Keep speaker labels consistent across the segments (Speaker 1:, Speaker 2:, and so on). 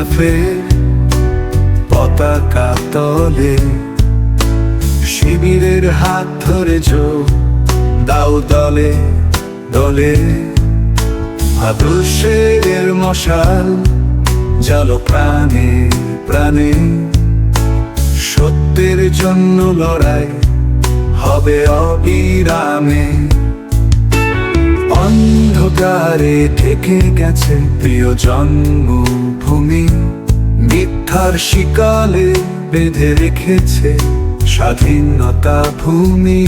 Speaker 1: ইনসাফের পতাকা তলে। শিবিরের হাত ধরে দাও দলে দলে। আদর্শের মশাল জালো প্রাণে প্রাণে। সত্যের জন্য লড়াই হবে অবিরামে। অন্ধকারে ঠেকে গেছে প্রিয় জন্মভূমি মিথ্যার শিকালে বেঁধে রেখেছে স্বাধীনতা ভূমি।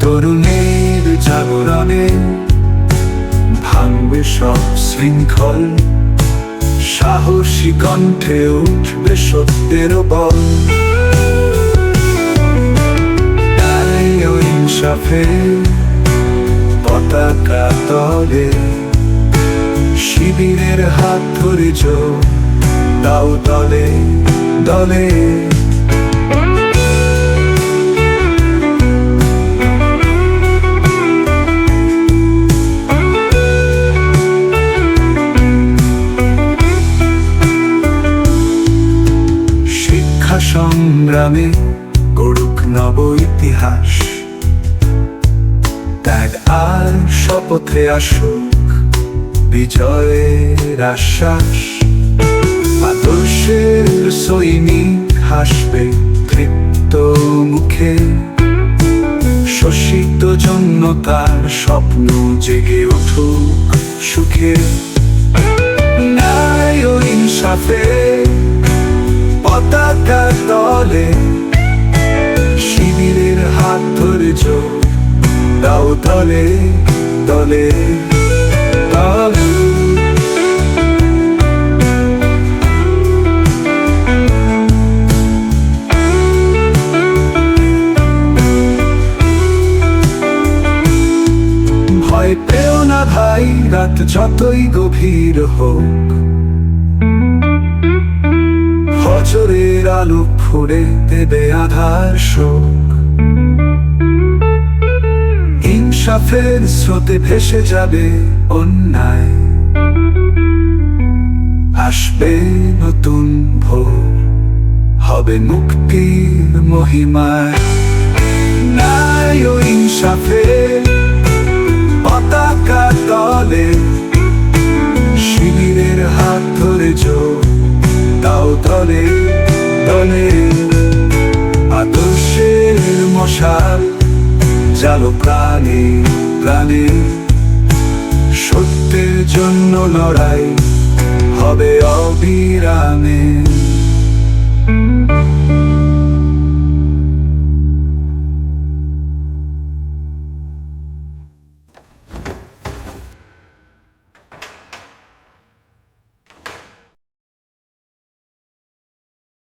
Speaker 1: তরুণের জাগরণে ভাঙবে সব শৃঙ্খল, সাহসী কণ্ঠে উঠবে সত্যের বল। ইনসাফের পতাকা তলে শিবিরের হাত ধরে যোগ দাও দলে দলে। শিক্ষা সংগ্রামে গড়ুক নব ইতিহাস। ত্যাগ আর শপথে আসুক। বিজয়ের আশ্বাস, আদর্শের সৈনিক হাসবে তৃপ্ত মুখে। শোষিত জন্য তার স্বপ্ন জেগে উঠুক সুখে। ন্যায় ও ইনসাফে তলে শিবিরের হাত ধরে যোগ দাও দলে দলে। ভাই রাত যতই গভীর হোক। ফজরের আলো ফুড়ে দেবে আধার শোক। ইনসাফের স্রোতে ভেসে যাবে অন্যায়। আসবে নতুন ভোর, হবে মুক্তির মহিমায়। ন্যায় ও ইনসাফের ধরে যোগ দাও দলে দলে আদর্শের মশাল জালো প্রাণে প্রাণে। সত্যের জন্য লড়াই হবে অবিরামে।